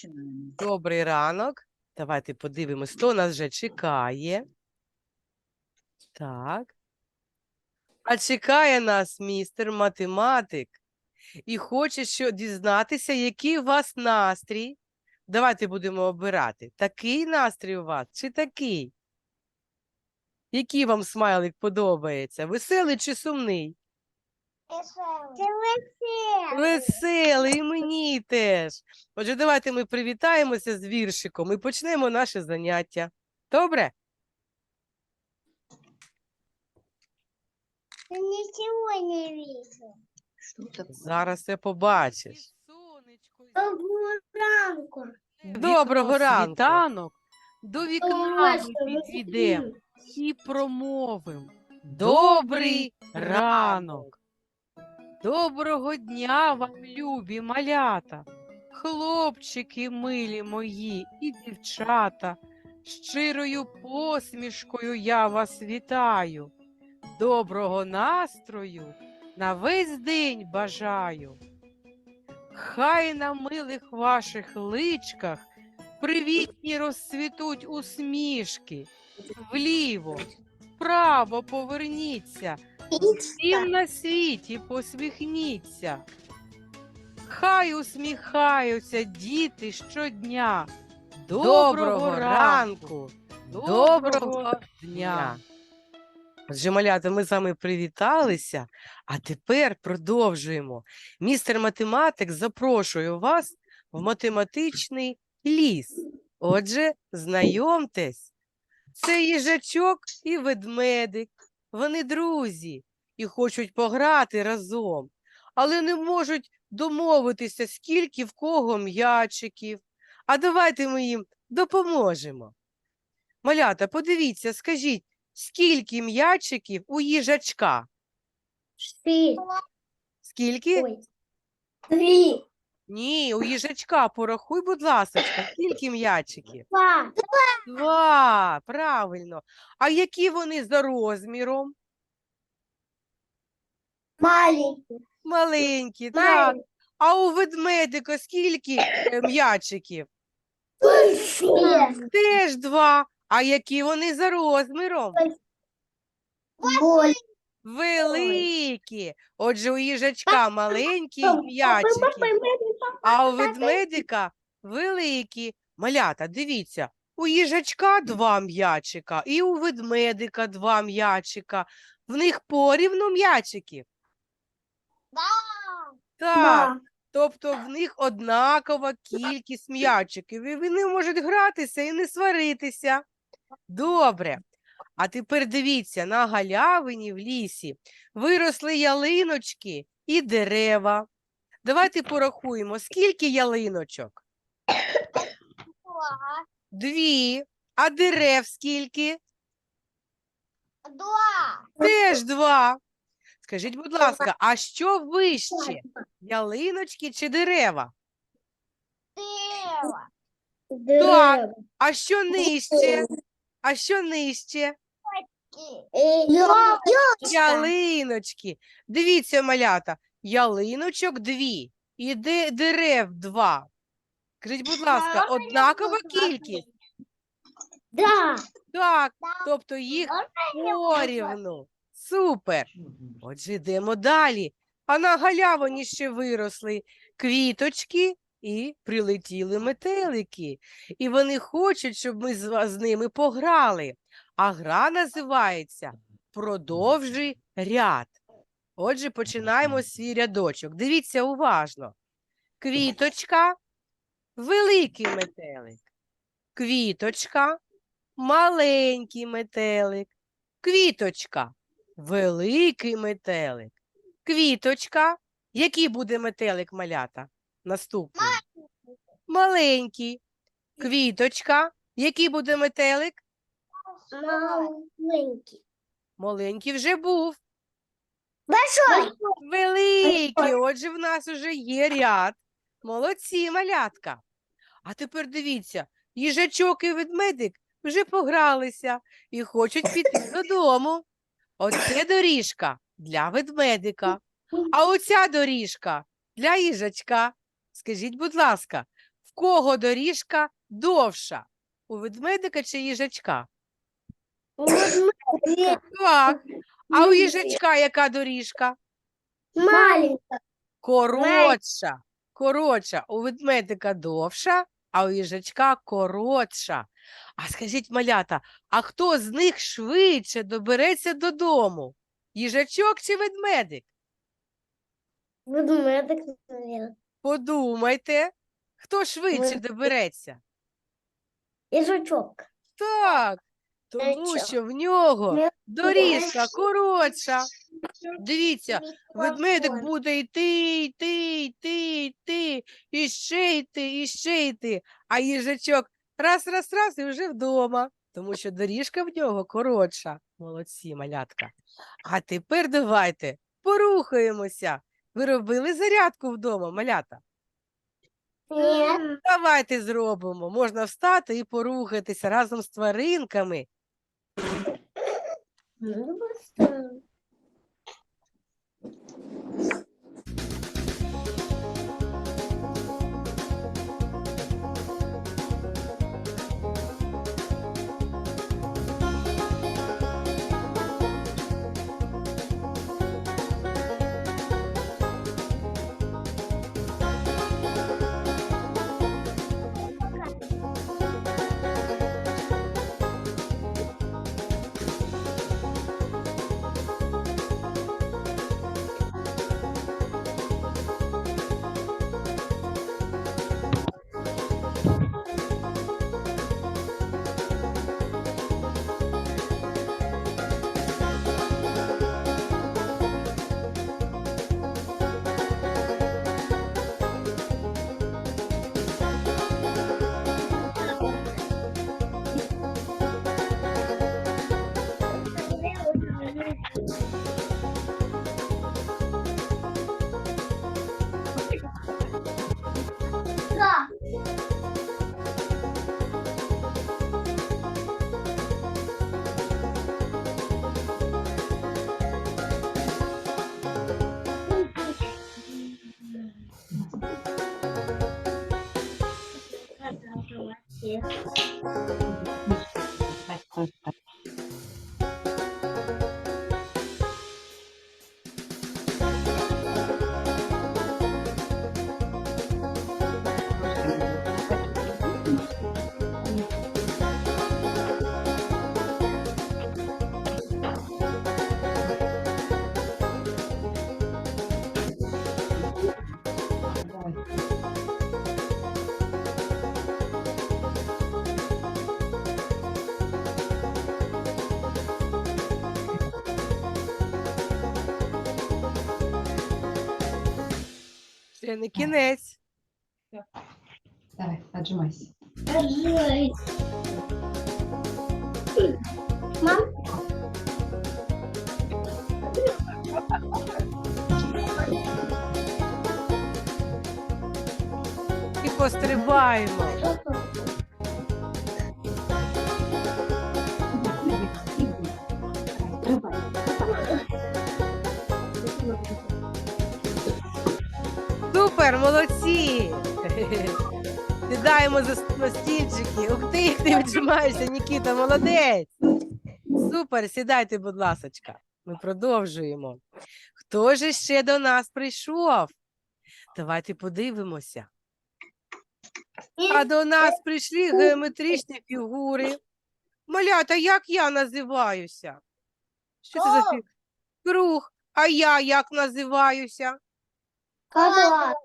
Починаємо. Добрий ранок. Давайте подивимось, хто нас вже чекає. Так. А чекає нас містер математик і хоче що дізнатися, який у вас настрій. Давайте будемо обирати. Такий настрій у вас чи такий? Який вам смайлик подобається? Веселий чи сумний? Веселий, і мені теж. Отже, давайте ми привітаємося з віршиком і почнемо наше заняття. Добре? Вижу. Що таке? Зараз все побачиш. Доброго ранку. Доброго ранку. Світанок до вікна Ось, підійдемо і промовим. Добрий ранок. Доброго дня вам, любі малята, хлопчики милі мої і дівчата. Щирою посмішкою я вас вітаю. Доброго настрою на весь день бажаю. Хай на милих ваших личках привітні розцвітуть усмішки. Вліво, вправо поверніться, всім на світі посміхніться. Хай усміхаються діти щодня. Доброго ранку. доброго дня. Отже, малята, ми з вами привіталися, а тепер продовжуємо. Містер математик запрошує вас в математичний ліс. Отже, знайомтесь, це їжачок і ведмедик. Вони друзі і хочуть пограти разом, але не можуть домовитися, скільки в кого м'ячиків. А давайте ми їм допоможемо. Малята, подивіться, скажіть, скільки м'ячиків у їжачка? Шесть. Скільки? Ой. Три. Ні, у їжачка порахуй, будь ласка, скільки м'ячиків? Два. Два, правильно. А які вони за розміром? Маленький. Маленькі, так. Маленький. А у ведмедика скільки е, м'ячиків? Теж два. А які вони за розміром? Боль. Великі. Отже, у їжачка маленькі м'ячики, а у ведмедика великі. Малята, дивіться, у їжачка два м'ячика і у ведмедика два м'ячика. В них порівну м'ячиків. Так, тобто в них однакова кількість м'ячиків, і вони можуть гратися і не сваритися. Добре. А тепер дивіться, на галявині в лісі виросли ялиночки і дерева. Давайте порахуємо, скільки ялиночок? Дві. А дерев скільки? Два. Теж два. Скажіть, будь ласка, а що вище? Ялиночки чи дерева? Дерево. А що нижче? А що нижче? Ялиночки. Дивіться, малята, ялиночок дві і де- дерев два. Скажіть, будь ласка, однакова кількість? Да. Так, тобто їх порівну. Супер. Отже, йдемо далі. А на галявині ще виросли квіточки і прилетіли метелики. І вони хочуть, щоб ми з, ва- з ними пограли. А гра називається Продовжи ряд. Отже, починаємо свій рядочок. Дивіться уважно. Квіточка, великий метелик. Квіточка, маленький метелик. Квіточка, великий метелик. Квіточка, який буде метелик малята? Наступний. Маленький. Квіточка, який буде метелик? Маленький. Маленький вже був. Большой. Великий. Отже, в нас уже є ряд. Молодці, малятка. А тепер дивіться, їжачок і ведмедик вже погралися і хочуть піти додому. Оце доріжка для ведмедика, а оця доріжка для їжачка. Скажіть, будь ласка, В кого доріжка довша? У ведмедика чи їжачка? Так. А у їжачка яка доріжка? Маленькая. Коротша. Коротша. У ведмедика довша, а у їжачка коротша. А скажіть, малята, а хто з них швидше добереться додому? Їжачок чи ведмедик? Ведмедик. Подумайте, хто швидше добереться? Їжачок. Так, тому що в нього доріжка коротша. Дивіться, ведмедик буде йти, йти, йти, йти, і ще йти, і ще йти. А їжачок раз, раз, раз і вже вдома, тому що доріжка в нього коротша. Молодці, малятка. А тепер давайте порухаємося. Ви робили зарядку вдома, малята? Ні. Давайте зробимо. Можна встати і порухатися разом з тваринками. Ну, 谢。Ще не кінець. Давай, отжимайся. Мам, І пострибаємо. Супер, молодці! Сідаємо за стільчики. Ух ти, ти віджимаєшся, Нікіта, молодець. Супер, сідайте, будь ласочка. Ми продовжуємо. Хто ж ще до нас прийшов? Давайте подивимося. А до нас прийшли геометричні фігури. Малята, як я називаюся? Що це за фі... круг? А я як називаюся? Квадрат.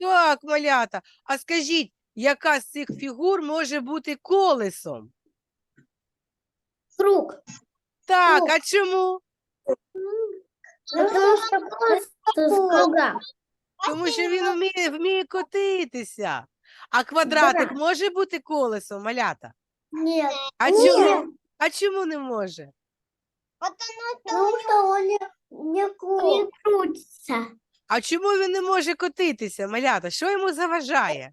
Так, малята. А скажіть, яка з цих фігур може бути колесом? Круг. Так, а чому? Потому что просто с круга. Тому що він вміє, вміє котитися. А квадратик може бути колесом, малята? Нет. А Ні. чому? А чому не може? Потому что он не, не, не крутится. А чому він не може котитися, малята? Що йому заважає?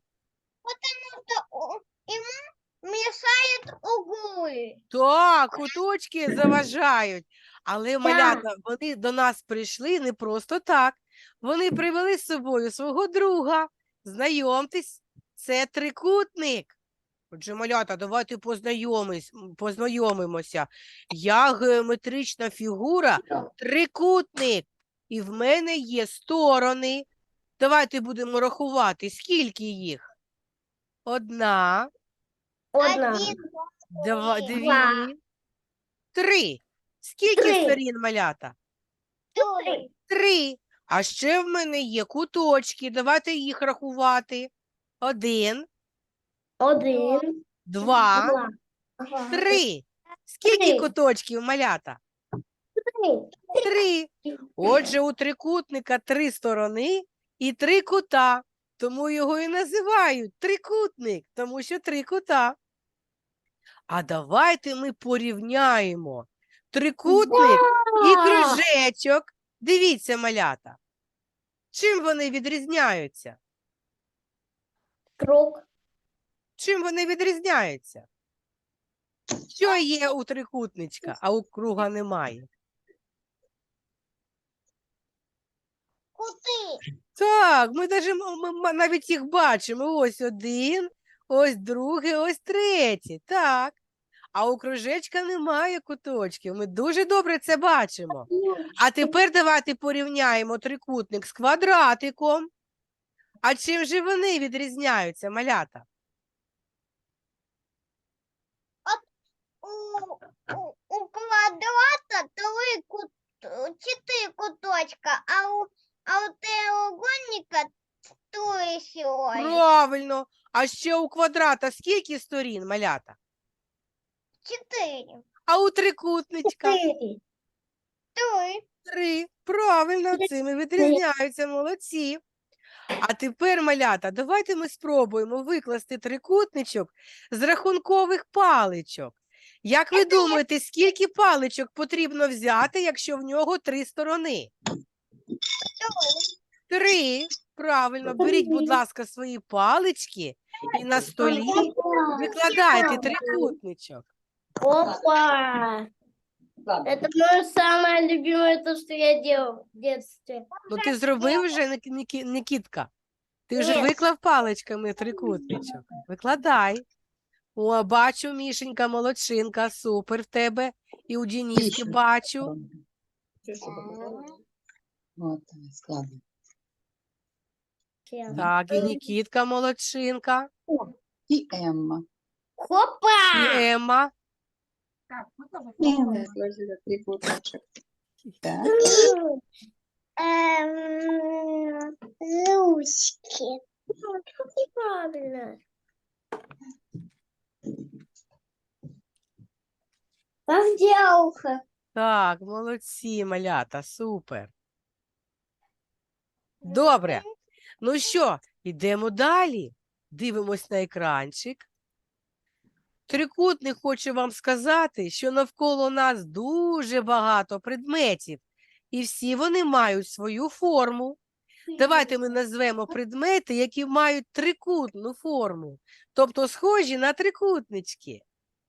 мешает углы. Так, куточки заважають. Але малята, вони до нас прийшли не просто так. Вони привели з собою свого друга. Знайомтесь, це трикутник. Отже, малята, давайте познайомись, м, познайомимося. Я геометрична фігура, трикутник. І в мене є сторони. Давайте будемо рахувати, скільки їх? Одна, Одна. два, дві, Два. три. Скільки Три. сторін малята? Три. Три. А ще в мене є куточки. Давайте їх рахувати. Один, Один. два, Два. три. Скільки Три. куточків малята? Три. Отже, у трикутника три сторони і три кута. Тому його і називають трикутник, тому що три кута. А давайте ми порівняємо трикутник і кружечок. Дивіться, малята. Чим вони відрізняються? Круг. Чим вони відрізняються? Що є у трикутничка, а у круга немає? Кути. Так, ми, даже, м- м- м- навіть їх бачимо. Ось один, ось другий, ось третій. Так. А у кружечка немає куточків. Ми дуже добре це бачимо. А тепер давайте порівняємо трикутник з квадратиком. А чим же вони відрізняються, малята? У, у, у квадрата три кут, четыре куточка, а у, а у треугольника всего. Правильно. А ще у квадрата скільки сторін, малята? Четыре. А у трикутничка. Три. три. Правильно, цим відрізняються, молодці. А тепер, малята, давайте ми спробуємо викласти трикутничок з рахункових паличок. Як ви думаєте, скільки паличок потрібно взяти, якщо в нього три сторони? Три. Правильно, беріть, будь ласка, свої палички і на столі викладайте трикутничок. Опа! Это мое самое любимое, то, что я делал в детстве. Ну, ти зробив вже, Ник- Нікітка? Ти вже Ні. виклав паличками трикутничок? Викладай. О, бачу, Мішенька, молодчинка, супер в тебе. І у Дініски бачу. Вот, складно. Так, і Нікітка, молодчинка. І Емма. І Хопа! Емма. Емма сложила трикутничок. Так, Эм, Ручки. Неправильно. Ухо? Так, молодці, малята, супер. Добре. Ну що, йдемо далі. Дивимось на екранчик. Трикутник хоче вам сказати, що навколо нас дуже багато предметів, і всі вони мають свою форму. Давайте ми назвемо предмети, які мають трикутну форму, тобто схожі на трикутнички.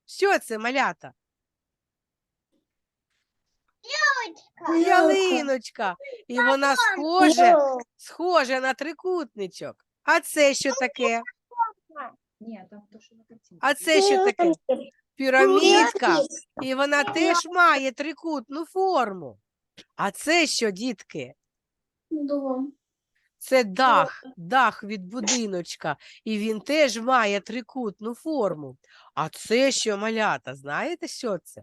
Що це, малята? Ялиночка. І вона схожа, схожа на трикутничок. А це що таке? А це що таке? Пірамідка. І вона теж має трикутну форму. А це що, дітки? Це дах, дах від будиночка, і він теж має трикутну форму. А це що, малята, знаєте, що це?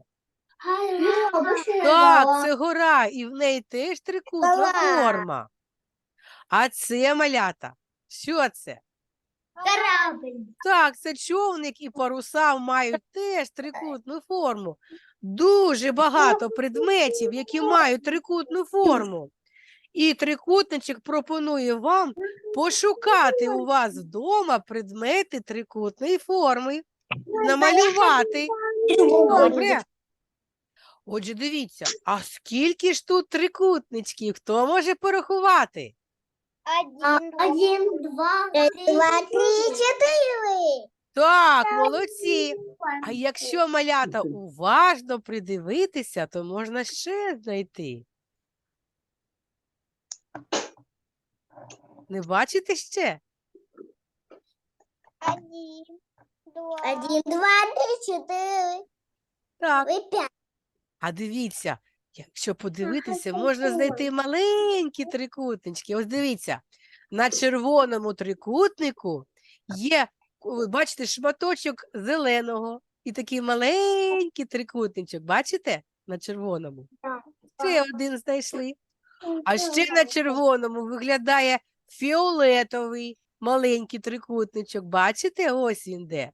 Так, це гора, і в неї теж трикутна форма. А це малята. Що це? Корабль. Так, це човник і паруса мають теж трикутну форму. Дуже багато предметів, які мають трикутну форму. І трикутничок пропонує вам пошукати у вас вдома предмети трикутної форми, намалювати. Добре. Отже, дивіться, а скільки ж тут трикутничків? Хто може порахувати? Один, один, два, три, два, три, четыре. Так, молодці. А якщо малята уважно придивитися, то можна ще знайти. Не бачите ще? Один, два, Один, два, три, четыре, Так. и пять. А дивіться, якщо подивитися, можна знайти маленькі трикутнички. Ось дивіться, на червоному трикутнику є, бачите, шматочок зеленого і такий маленький трикутничок. Бачите? На червоному. Ще один знайшли. А ще на червоному виглядає фіолетовий маленький трикутничок. Бачите, ось він де.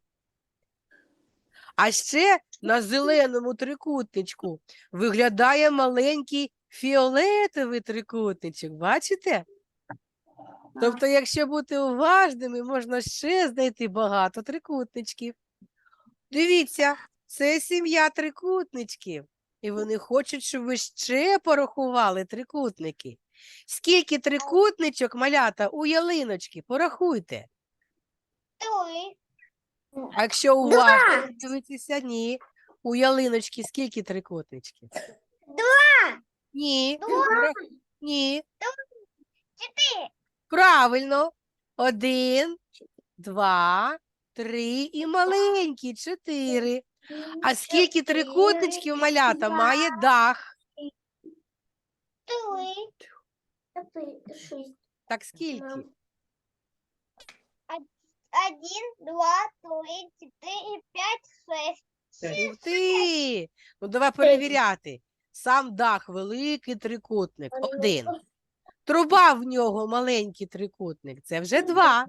А ще на зеленому трикутничку виглядає маленький фіолетовий трикутничок. Бачите? Тобто, якщо бути уважними, можна ще знайти багато трикутничків. Дивіться, це сім'я трикутничків. І вони хочуть, щоб ви ще порахували трикутники. Скільки трикутничок малята у ялиночки? Порахуйте. три, А якщо уважно дивитися, ні. У ялиночки скільки трикутничків? два, Ні. два, Ні. четыре, Правильно. Один, два, три і маленький чотири. А скільки трикутничків малята має дах? три, шесть. Так скільки? Один, два, три, четыре, пять, шесть. Ух ти! Ну давай перевіряти. Сам дах великий трикутник. Один. Труба в нього маленький трикутник. Це вже два.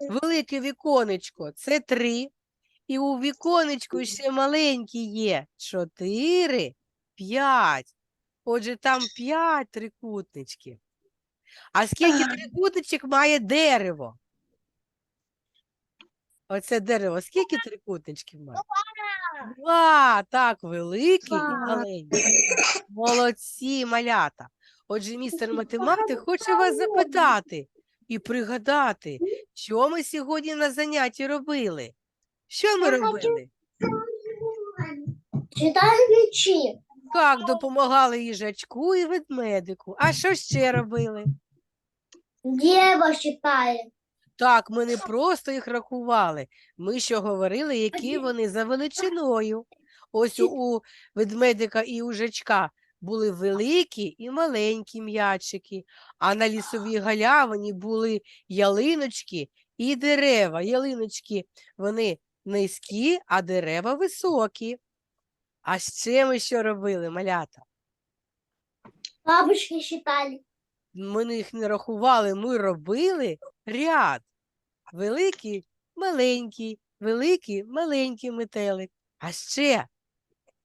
Велике віконечко це три. І у віконечку ще маленькі є. Чотири, п'ять. Отже, там п'ять трикутничків. А скільки трикутничок має дерево? Оце дерево. Скільки трикутничків має? Два, так, великий і маленький. Молодці, малята. Отже, містер математик хоче вас запитати і пригадати, що ми сьогодні на занятті робили. Що ми робили? Читай мечи. Так, допомагали їжачку і ведмедику. А що ще робили? Дерево считали. Так, ми не просто їх рахували. Ми що говорили, які вони за величиною. Ось у, у ведмедика і у жачка були великі і маленькі м'ячики, а на лісовій галявині були ялиночки і дерева. Ялиночки вони низькі, а дерева високі. А ще ми що робили, малята? Бабушки считали. Ми їх не рахували, ми робили ряд. Великий, маленький, великий, маленький метелик. А ще,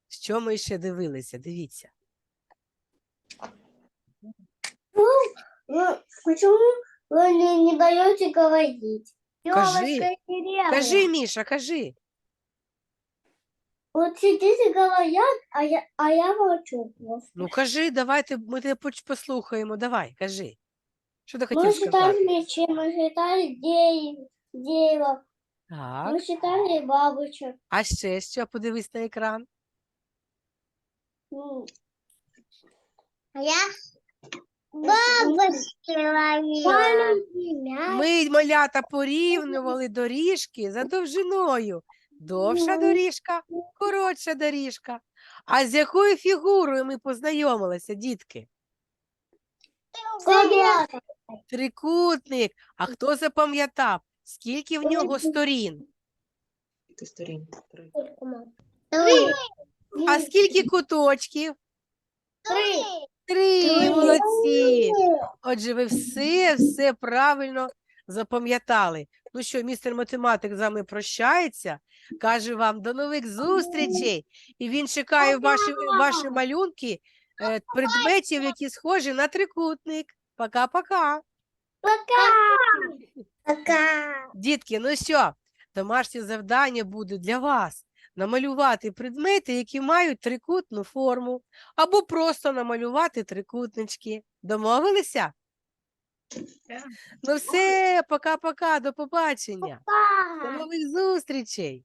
що ми ще дивилися? Дивіться. Ну, почему вы не, не даете говорить? Кажи, Ёлочка. Кажи, Міша, кажи. Вот сидите говорят, а я, а я молчу просто. Ну кажи, давайте ми тебе поч- послухаємо. Давай, кажи. Що ти Мы хотів считали сказати? мечи, мы считали дерево, дерево, Так. мы считали бабочек. А ще що? Подивись на екран. Ну, Я бабочки ловила. Маленький мяч. Ми, малята, порівнювали доріжки за довжиною. Довша Ну. доріжка, коротша доріжка. А з якою фігурою ми познайомилися, дітки? Квадрат. Трикутник. А хто запам'ятав, скільки в нього сторін? Ти сторін. Три. Три, А скільки куточків? три, Три, Три. молодці. Отже, ви все, все правильно запам'ятали. Ну що, містер математик з вами прощається, каже вам до нових зустрічей. І він чекає ваші, ваші малюнки е, предметів, які схожі на трикутник. Пока-пока. Пока. пока. Дітки, ну що, домашнє завдання буде для вас намалювати предмети, які мають трикутну форму, або просто намалювати трикутнички. Домовилися? Ну все, пока-пока, до побачення. До нових зустрічей.